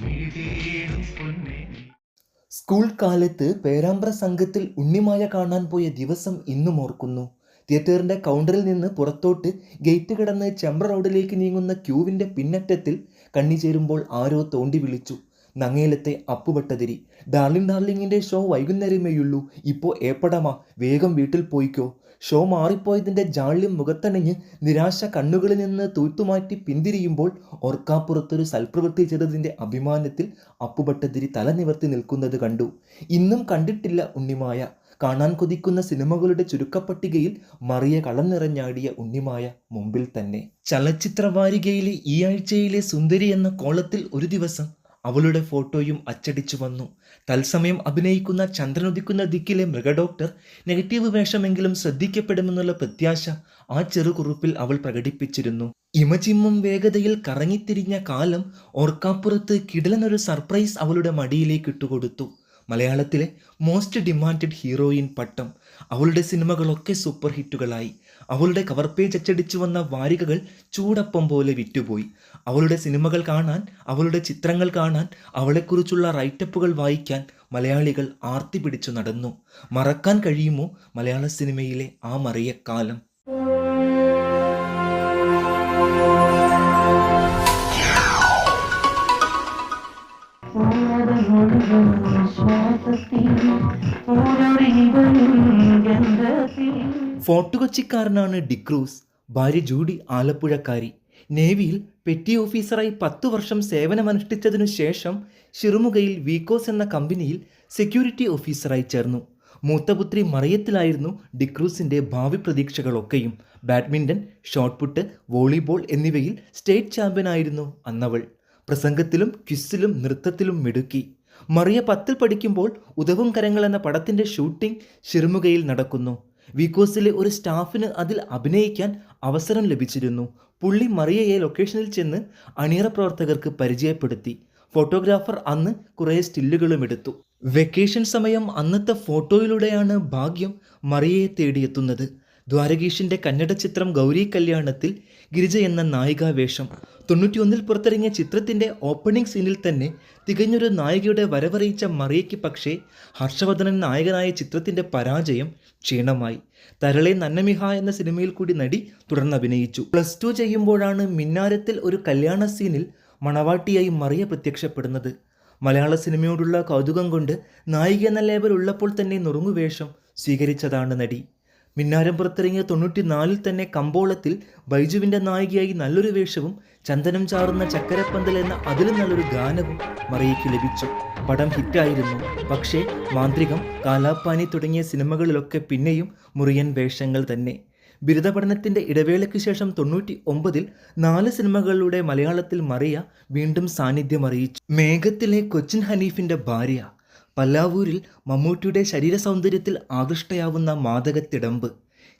മിഴിതേടും പൊന്നെ സ്കൂൾ കാലത്ത് പേരാമ്പ്ര സംഘത്തിൽ ഉണ്ണിമായ കാണാൻ പോയ ദിവസം ഇന്നും ഓർക്കുന്നു. തിയേറ്ററിന്റെ കൗണ്ടറിൽ നിന്ന് പുറത്തോട്ട് ഗേറ്റ് കടന്ന് ചെമ്പ്ര റോഡിലേക്ക് നീങ്ങുന്ന ക്യൂവിന്റെ പിന്നറ്റത്തിൽ കണ്ണി ചേരുമ്പോൾ ആരോ തോണ്ടി വിളിച്ചു. നങ്ങേലത്തെ അപ്പുവട്ടതിരി ഡാർലിംഗ് ഡാർലിങ്ങിന്റെ ഷോ വൈകുന്നേരമേയുള്ളൂ. ഇപ്പോൾ ഏപ്പടമാ. വേഗം വീട്ടിൽ പോയിക്കോ. ഷോ മാറിപ്പോയതിന്റെ ജാള്യം മുഖത്തണിഞ്ഞ് നിരാശ കണ്ണുകളിൽ നിന്ന് തൂത്തുമാറ്റി പിന്തിരിയുമ്പോൾ ഓർക്കാപ്പുറത്തൊരു സൽപ്രവൃത്തി ചെയ്തതിന്റെ അഭിമാനത്തിൽ അപ്പുഭട്ടതിരി തല നിവർത്തി നിൽക്കുന്നത് കണ്ടു. ഇന്നും കണ്ടിട്ടില്ല ഉണ്ണിമായ. കാണാൻ കൊതിക്കുന്ന സിനിമകളുടെ ചുരുക്കപ്പട്ടികയിൽ മറിയ കളം നിറഞ്ഞാടിയ ഉണ്ണിമായ മുമ്പിൽ തന്നെ. ചലച്ചിത്ര വാരികയിലെ ഈ ആഴ്ചയിലെ സുന്ദരി എന്ന കോളത്തിൽ ഒരു ദിവസം അവളുടെ ഫോട്ടോയും അച്ചടിച്ചു വന്നു. തത്സമയം അഭിനയിക്കുന്ന ചന്ദ്രനുദിക്കുന്ന ദിക്കിലെ മൃഗഡോക്ടർ നെഗറ്റീവ് വേഷമെങ്കിലും ശ്രദ്ധിക്കപ്പെടുമെന്നുള്ള പ്രത്യാശ ആ ചെറുകുറിപ്പിൽ അവൾ പ്രകടിപ്പിച്ചിരുന്നു. ഇമചിമ്മും വേഗതയിൽ കറങ്ങിത്തിരിഞ്ഞ കാലം ഓർക്കാപ്പുറത്ത് കിടലനൊരു സർപ്രൈസ് അവളുടെ മടിയിലേക്ക് ഇട്ടുകൊടുത്തു. മലയാളത്തിലെ മോസ്റ്റ് ഡിമാൻഡഡ് ഹീറോയിൻ പട്ടം അവളുടെ സിനിമകളൊക്കെ സൂപ്പർ ഹിറ്റുകളായി അവളുടെ കവർ പേജ് അച്ചടിച്ചു വന്ന വാരികകൾ ചൂടപ്പം പോലെ വിറ്റുപോയി. അവളുടെ സിനിമകൾ കാണാൻ അവളുടെ ചിത്രങ്ങൾ കാണാൻ അവളെക്കുറിച്ചുള്ള റൈറ്റപ്പുകൾ വായിക്കാൻ മലയാളികൾ ആർത്തി പിടിച്ചു നടന്നു. മറക്കാൻ കഴിയുമോ മലയാള സിനിമയിലെ ആ മറിയക്കാലം? ഫോർട്ട് കൊച്ചിക്കാരനാണ് ഡിക്രൂസ് ഭാര്യ ജൂഡി ആലപ്പുഴക്കാരി. നേവിയിൽ പെറ്റി ഓഫീസറായി പത്തു വർഷം സേവനമനുഷ്ഠിച്ചതിനു ശേഷം ഷിറുമുഖയിൽ വീക്കോസ് എന്ന കമ്പനിയിൽ സെക്യൂരിറ്റി ഓഫീസറായി ചേർന്നു. മൂത്തപുത്രി മറിയത്തിലായിരുന്നു ഡിക്രൂസിന്റെ ഭാവി പ്രതീക്ഷകളൊക്കെയും. ബാഡ്മിന്റൺ ഷോട്ട്പുട്ട് വോളിബോൾ എന്നിവയിൽ സ്റ്റേറ്റ് ചാമ്പ്യനായിരുന്നു അന്നവൾ. പ്രസംഗത്തിലും ക്വിസ്സിലും നൃത്തത്തിലും മിടുക്കി. മറിയ പത്തിൽ പഠിക്കുമ്പോൾ ഉദവും കരങ്ങൾ എന്ന പടത്തിന്റെ ഷൂട്ടിംഗ് ഷിർമുകയിൽ നടക്കുന്നു. വിക്കോസിലെ ഒരു സ്റ്റാഫിന് അതിൽ അഭിനയിക്കാൻ അവസരം ലഭിച്ചിരുന്നു. പുള്ളി മറിയയെ ലൊക്കേഷനിൽ ചെന്ന് അണിയറ പ്രവർത്തകർക്ക് പരിചയപ്പെടുത്തി. ഫോട്ടോഗ്രാഫർ അന്ന് കുറേ സ്റ്റില്ലുകളും എടുത്തു. വെക്കേഷൻ സമയം അന്നത്തെ ഫോട്ടോയിലൂടെയാണ് ഭാഗ്യം മറിയയെ തേടിയെത്തുന്നത്. ദ്വാരകീഷിന്റെ കന്നഡ ചിത്രം ഗൗരി കല്യാണത്തിൽ ഗിരിജ എന്ന നായികാ വേഷം തൊണ്ണൂറ്റിയൊന്നിൽ പുറത്തിറങ്ങിയ ചിത്രത്തിന്റെ ഓപ്പണിംഗ് സീനിൽ തന്നെ തികഞ്ഞൊരു നായികയുടെ വരവറിയിച്ച മറിയയ്ക്ക് പക്ഷേ ഹർഷവർദ്ധനൻ നായകനായ ചിത്രത്തിന്റെ പരാജയം ക്ഷീണമായി. തരളെ നന്നമിഹ എന്ന സിനിമയിൽ കൂടി നടി തുടർന്ന് അഭിനയിച്ചു പ്ലസ് ടു ചെയ്യുമ്പോഴാണ് മിന്നാരത്തിൽ ഒരു കല്യാണ സീനിൽ മണവാട്ടിയായി മറിയ പ്രത്യക്ഷപ്പെടുന്നത്. മലയാള സിനിമയോടുള്ള കൗതുകം കൊണ്ട് നായിക എന്ന ലേബൽ ഉള്ളപ്പോൾ തന്നെ നുറുങ്ങുവേഷം സ്വീകരിച്ചതാണ് നടി. മിന്നാരം പുറത്തിറങ്ങിയ തൊണ്ണൂറ്റിനാലിൽ തന്നെ കമ്പോളത്തിൽ ബൈജുവിന്റെ നായികയായി നല്ലൊരു വേഷവും ചന്ദനം ചാറുന്ന ചക്കരപ്പന്തൽ എന്ന അതിലും നല്ലൊരു ഗാനവും മറിയയ്ക്ക് ലഭിച്ചു. പടം ഹിറ്റായിരുന്നു. പക്ഷേ മാന്ത്രികം കാലാപ്പാനി തുടങ്ങിയ സിനിമകളിലൊക്കെ പിന്നെയും മുറിയൻ വേഷങ്ങൾ തന്നെ. ബിരുദ പഠനത്തിന്റെ ഇടവേളയ്ക്ക് ശേഷം തൊണ്ണൂറ്റി ഒമ്പതിൽ നാല് സിനിമകളിലൂടെ മലയാളത്തിൽ മറിയ വീണ്ടും സാന്നിധ്യം അറിയിച്ചു മേഘത്തിലെ കൊച്ചിൻ ഹനീഫിന്റെ ഭാര്യ പല്ലാവൂരിൽ മമ്മൂട്ടിയുടെ ശരീര സൗന്ദര്യത്തിൽ ആകൃഷ്ടയാവുന്ന മാതകത്തിടമ്പ്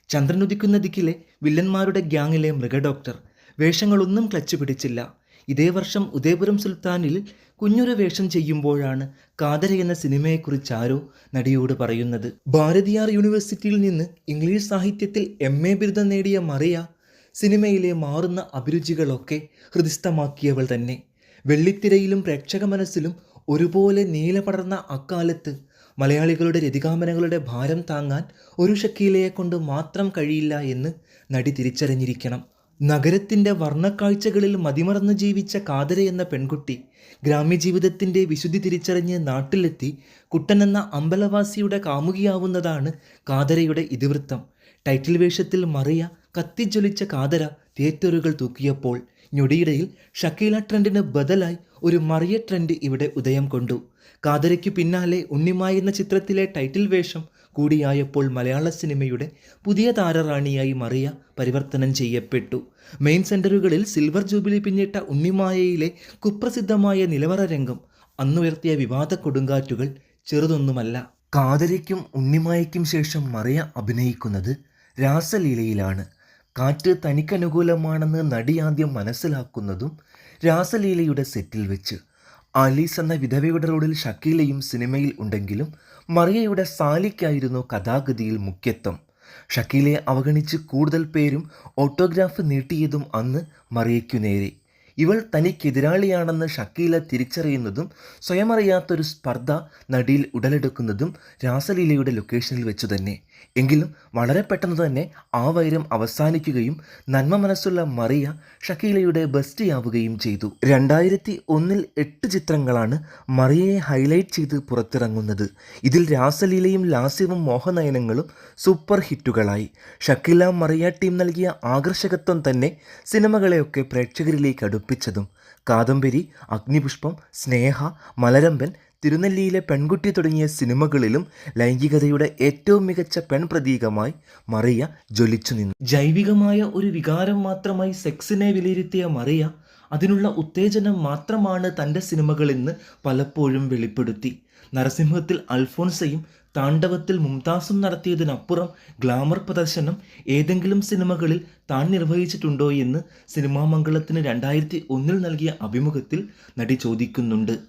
ചന്ദ്രനുദിക്കുന്ന ദിക്കിലെ വില്ലന്മാരുടെ ഗ്യാങ്ങിലെ മൃഗഡോക്ടർ വേഷങ്ങളൊന്നും ക്ലച്ച് പിടിച്ചില്ല. ഇതേ വർഷം ഉദയപുരം സുൽത്താനിൽ കുഞ്ഞൊരു വേഷം ചെയ്യുമ്പോഴാണ് കാതര എന്ന സിനിമയെക്കുറിച്ച് ആരോ നടിയോട് പറയുന്നത്. ഭാരതിയാർ യൂണിവേഴ്സിറ്റിയിൽ നിന്ന് ഇംഗ്ലീഷ് സാഹിത്യത്തിൽ എം എ ബിരുദം നേടിയ മറിയ സിനിമയിലെ മാറുന്ന അഭിരുചികളൊക്കെ ഹൃദിസ്ഥമാക്കിയവൾ തന്നെ. വെള്ളിത്തിരയിലും പ്രേക്ഷക മനസ്സിലും ഒരുപോലെ നീല പടർന്ന അക്കാലത്ത് മലയാളികളുടെ രതികാമനകളുടെ ഭാരം താങ്ങാൻ ഒരു ഷക്കീലയെ കൊണ്ട് മാത്രം കഴിയില്ല എന്ന് നടി തിരിച്ചറിഞ്ഞിരിക്കണം. നഗരത്തിന്റെ വർണക്കാഴ്ചകളിൽ മതിമറന്ന് ജീവിച്ച കാതര എന്ന പെൺകുട്ടി ഗ്രാമ്യജീവിതത്തിന്റെ വിശുദ്ധി തിരിച്ചറിഞ്ഞ് നാട്ടിലെത്തി കുട്ടൻ എന്ന അമ്പലവാസിയുടെ കാമുകിയാവുന്നതാണ് കാതരയുടെ ഇതിവൃത്തം. ടൈറ്റിൽ വേഷത്തിൽ മറിയ കത്തിജ്വലിച്ച കാതര തിയേറ്ററുകൾ തൂക്കിയപ്പോൾ ഞൊടിയിടയിൽ ഷക്കീല ട്രെൻഡിന് ബദലായി ഒരു മറിയ ട്രെൻഡ് ഇവിടെ ഉദയം കൊണ്ടു. കാതരയ്ക്കു പിന്നാലെ ഉണ്ണിമായി എന്ന ചിത്രത്തിലെ ടൈറ്റിൽ വേഷം കൂടിയായപ്പോൾ മലയാള സിനിമയുടെ പുതിയ താരറാണിയായി മറിയ പരിവർത്തനം ചെയ്യപ്പെട്ടു. മെയിൻ സെന്ററുകളിൽ സിൽവർ ജൂബിലി പിന്നിട്ട ഉണ്ണിമായയിലെ കുപ്രസിദ്ധമായ നിലവറ രംഗം അന്നുയർത്തിയ വിവാദ കൊടുങ്കാറ്റുകൾ ചെറുതൊന്നുമല്ല. കാതരയ്ക്കും ഉണ്ണിമായയ്ക്കും ശേഷം മറിയ അഭിനയിക്കുന്നത് രാസലീലയിലാണ്. കാറ്റ് തനിക്കനുകൂലമാണെന്ന് നടി ആദ്യം മനസ്സിലാക്കുന്നതും രാസലീലയുടെ സെറ്റിൽ വെച്ച്. ആലീസ് എന്ന വിധവയുടെ റോഡിൽ ഷക്കീലയും സിനിമയിൽ ഉണ്ടെങ്കിലും മറിയയുടെ സാലിക്കായിരുന്നു കഥാഗതിയിൽ മുഖ്യത്വം. ഷക്കീലയെ അവഗണിച്ച് കൂടുതൽ പേരും ഓട്ടോഗ്രാഫ് നീട്ടിയതും അന്ന് മറിയയ്ക്കു നേരെ. ഇവൾ തനിക്കെതിരാളിയാണെന്ന് ഷക്കീല തിരിച്ചറിയുന്നതും സ്വയമറിയാത്തൊരു സ്പർദ്ധ നടിയിൽ ഉടലെടുക്കുന്നതും രാസലീലയുടെ ലൊക്കേഷനിൽ വെച്ചു തന്നെ. എങ്കിലും വളരെ പെട്ടെന്ന് തന്നെ ആ വൈരം അവസാനിക്കുകയും നന്മ മനസ്സുള്ള മറിയ ഷക്കീലയുടെ ബെസ്റ്റിയാവുകയും ചെയ്തു. രണ്ടായിരത്തി ഒന്നിൽ എട്ട് ചിത്രങ്ങളാണ് മറിയയെ ഹൈലൈറ്റ് ചെയ്ത് പുറത്തിറങ്ങുന്നത്. ഇതിൽ രാസലീലയും ലാസ്യവും മോഹനയനങ്ങളും സൂപ്പർ ഹിറ്റുകളായി ഷക്കീല മറിയ ടീം നൽകിയ ആകർഷകത്വം തന്നെ സിനിമകളെയൊക്കെ പ്രേക്ഷകരിലേക്ക് അടുപ്പിച്ചതും കാദംബരി അഗ്നിപുഷ്പം സ്നേഹ മലരമ്പൻ തിരുനെല്ലിയിലെ പെൺകുട്ടി തുടങ്ങിയ സിനിമകളിലും ലൈംഗികതയുടെ ഏറ്റവും മികച്ച പെൺപ്രതീകമായി മറിയ ജ്വലിച്ചു നിന്നു. ജൈവികമായ ഒരു വികാരം മാത്രമായി സെക്സിനെ വിലയിരുത്തിയ മറിയ അതിനുള്ള ഉത്തേജനം മാത്രമാണ് തന്റെ സിനിമകളെന്ന് പലപ്പോഴും വെളിപ്പെടുത്തി. നരസിംഹത്തിൽ അൽഫോൺസയും താണ്ഡവത്തിൽ മുംതാസും നടത്തിയതിനപ്പുറം ഗ്ലാമർ പ്രദർശനം ഏതെങ്കിലും സിനിമകളിൽ താൻ നിർവഹിച്ചിട്ടുണ്ടോ എന്ന് സിനിമാ മംഗളത്തിന് രണ്ടായിരത്തി ഒന്നിൽ നൽകിയ അഭിമുഖത്തിൽ നടി ചോദിക്കുന്നുണ്ട്.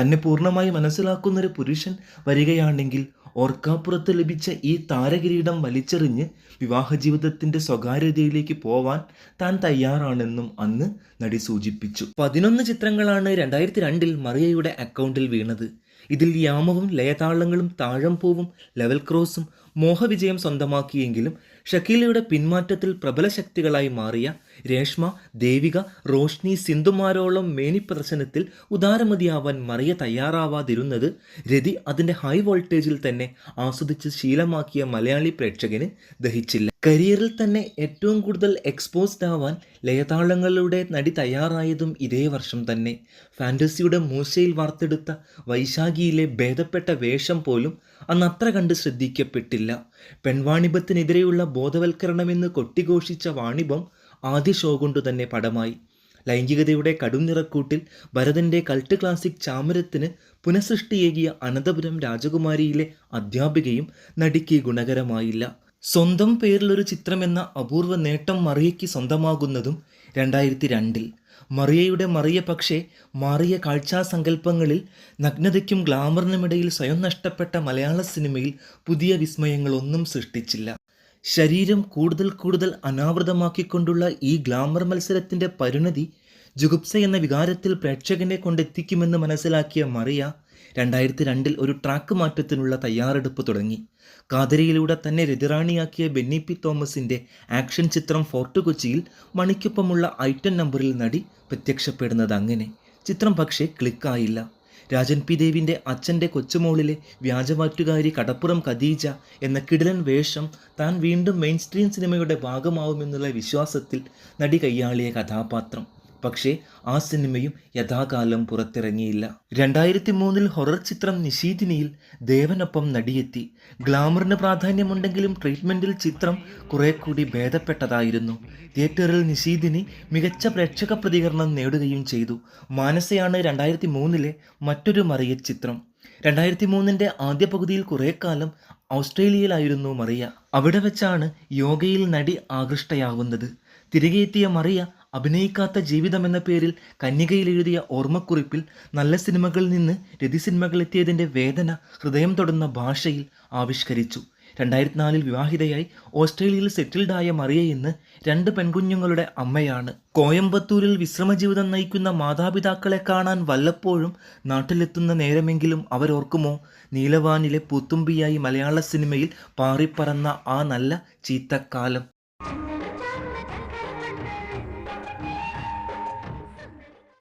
തന്നെ പൂർണമായി മനസ്സിലാക്കുന്നൊരു പുരുഷൻ വരികയാണെങ്കിൽ ഓർക്കാപ്പുറത്ത് ലഭിച്ച ഈ താരകിരീടം വലിച്ചെറിഞ്ഞ് വിവാഹ ജീവിതത്തിന്റെ സ്വകാര്യതയിലേക്ക് പോവാൻ താൻ തയ്യാറാണെന്നും അന്ന് നടി സൂചിപ്പിച്ചു. പതിനൊന്ന് ചിത്രങ്ങളാണ് രണ്ടായിരത്തി രണ്ടിൽ മറിയയുടെ അക്കൗണ്ടിൽ വീണത്. ഇതിൽ യാമവും ലയതാളങ്ങളും താഴംപൂവും ലെവൽ ക്രോസും മോഹവിജയം സ്വന്തമാക്കിയെങ്കിലും ഷക്കീലയുടെ പിന്മാറ്റത്തിൽ പ്രബല ശക്തികളായി മാറിയ രേഷ്മ ദേവിക റോഷ്നി സിന്ധുമാരോളം മേനി പ്രദർശനത്തിൽ ഉദാരമതിയാവാൻ മറിയ തയ്യാറാവാതിരുന്നത് രതി അതിന്റെ ഹൈ വോൾട്ടേജിൽ തന്നെ ആസ്വദിച്ച് ശീലമാക്കിയ മലയാളി പ്രേക്ഷകന് ദഹിച്ചില്ല. കരിയറിൽ തന്നെ ഏറ്റവും കൂടുതൽ എക്സ്പോസ്ഡ് ആവാൻ ലയതാളങ്ങളുടെ നടി തയ്യാറായതും ഇതേ വർഷം തന്നെ. ഫാന്റസിയുടെ മൂശയിൽ വാർത്തെടുത്ത വൈശാഖിയിലെ ഭേദപ്പെട്ട വേഷം പോലും അന്ന് അത്ര കണ്ട് ശ്രദ്ധിക്കപ്പെട്ടില്ല. പെൺവാണിഭത്തിനെതിരെയുള്ള ബോധവൽക്കരണമെന്ന് കൊട്ടിഘോഷിച്ച വാണിഭം ആദ്യ ഷോ കൊണ്ടു തന്നെ പടമായി. ലൈംഗികതയുടെ കടും നിറക്കൂട്ടിൽ ഭരതന്റെ കൾട്ട് ക്ലാസിക് ചാമരത്തിന് പുനഃസൃഷ്ടിയേകിയ അനന്തപുരം രാജകുമാരിയിലെ അധ്യാപികയും നടിക്ക് ഗുണകരമായില്ല. സ്വന്തം പേരിലൊരു ചിത്രമെന്ന അപൂർവ നേട്ടം മറിയയ്ക്ക് സ്വന്തമാകുന്നതും രണ്ടായിരത്തി രണ്ടിൽ മറിയയുടെ മറിയ പക്ഷേ മാറിയ കാഴ്ചാസങ്കല്പങ്ങളിൽ നഗ്നതയ്ക്കും ഗ്ലാമറിനുമിടയിൽ സ്വയം നഷ്ടപ്പെട്ട മലയാള സിനിമയിൽ പുതിയ വിസ്മയങ്ങളൊന്നും സൃഷ്ടിച്ചില്ല. ശരീരം കൂടുതൽ കൂടുതൽ അനാവൃതമാക്കിക്കൊണ്ടുള്ള ഈ ഗ്ലാമർ മത്സരത്തിന്റെ പരിണതി ജുഗുപ്സ എന്ന വികാരത്തിൽ പ്രേക്ഷകനെ കൊണ്ടെത്തിക്കുമെന്ന് മനസ്സിലാക്കിയ മറിയ രണ്ടായിരത്തി രണ്ടിൽ ഒരു ട്രാക്ക് മാറ്റത്തിനുള്ള തയ്യാറെടുപ്പ് തുടങ്ങി. കാതരയിലൂടെ തന്നെ രതിറാണിയാക്കിയ ബെന്നി പി തോമസിന്റെ ആക്ഷൻ ചിത്രം ഫോർട്ട് കൊച്ചിയിൽ മണിക്കൊപ്പമുള്ള ഐറ്റം നമ്പറിൽ നടി പ്രത്യക്ഷപ്പെടുന്നത് അങ്ങനെ. ചിത്രം പക്ഷേ ക്ലിക്കായില്ല. രാജൻ പി ദേവിന്റെ അച്ഛന്റെ കൊച്ചുമോളിലെ വ്യാജമാറ്റുകാരി കടപ്പുറം ഖദീജ എന്ന കിടിലൻ വേഷം താൻ വീണ്ടും മെയിൻ സ്ട്രീം സിനിമയുടെ ഭാഗമാവുമെന്നുള്ള വിശ്വാസത്തിൽ നടി കയ്യാളിയ കഥാപാത്രം. പക്ഷേ ആ സിനിമയും യഥാകാലം പുറത്തിറങ്ങിയില്ല. രണ്ടായിരത്തി മൂന്നിൽ ഹൊറർ ചിത്രം നിശീതിനിയിൽ ദേവനൊപ്പം നടിയെത്തി. ഗ്ലാമറിന് പ്രാധാന്യമുണ്ടെങ്കിലും ട്രീറ്റ്മെന്റിൽ ചിത്രം കുറെ കൂടി ഭേദപ്പെട്ടതായിരുന്നു. തിയേറ്ററിൽ നിശീതിനി മികച്ച പ്രേക്ഷക പ്രതികരണം നേടുകയും ചെയ്തു. മാനസയാണ് രണ്ടായിരത്തി മൂന്നിലെ മറ്റൊരു മറിയ ചിത്രം. രണ്ടായിരത്തി മൂന്നിന്റെ ആദ്യ പകുതിയിൽ കുറേ കാലം ഓസ്ട്രേലിയയിലായിരുന്നു മറിയ. അവിടെ വെച്ചാണ് യോഗയിൽ നടി ആകൃഷ്ടയാവുന്നത് തിരികെ എത്തിയ മറിയ അഭിനയിക്കാത്ത ജീവിതം എന്ന പേരിൽ കന്യകയിൽ എഴുതിയ ഓർമ്മക്കുറിപ്പിൽ നല്ല സിനിമകളിൽ നിന്ന് രതി സിനിമകളെത്തിയതിന്റെ വേദന ഹൃദയം തൊടുന്ന ഭാഷയിൽ ആവിഷ്കരിച്ചു. രണ്ടായിരത്തി നാലിൽ വിവാഹിതയായി ഓസ്ട്രേലിയയിൽ സെറ്റിൽഡായ മറിയ ഇന്ന് രണ്ട് പെൺകുഞ്ഞുങ്ങളുടെ അമ്മയാണ്. കോയമ്പത്തൂരിൽ വിശ്രമജീവിതം നയിക്കുന്ന മാതാപിതാക്കളെ കാണാൻ വല്ലപ്പോഴും നാട്ടിലെത്തുന്ന നേരമെങ്കിലും അവരോർക്കുമോ? നീലവാനിലെ പൂത്തുമ്പിയായി മലയാള സിനിമയിൽ പാറിപ്പറന്ന ആ നല്ല ചീത്തക്കാലം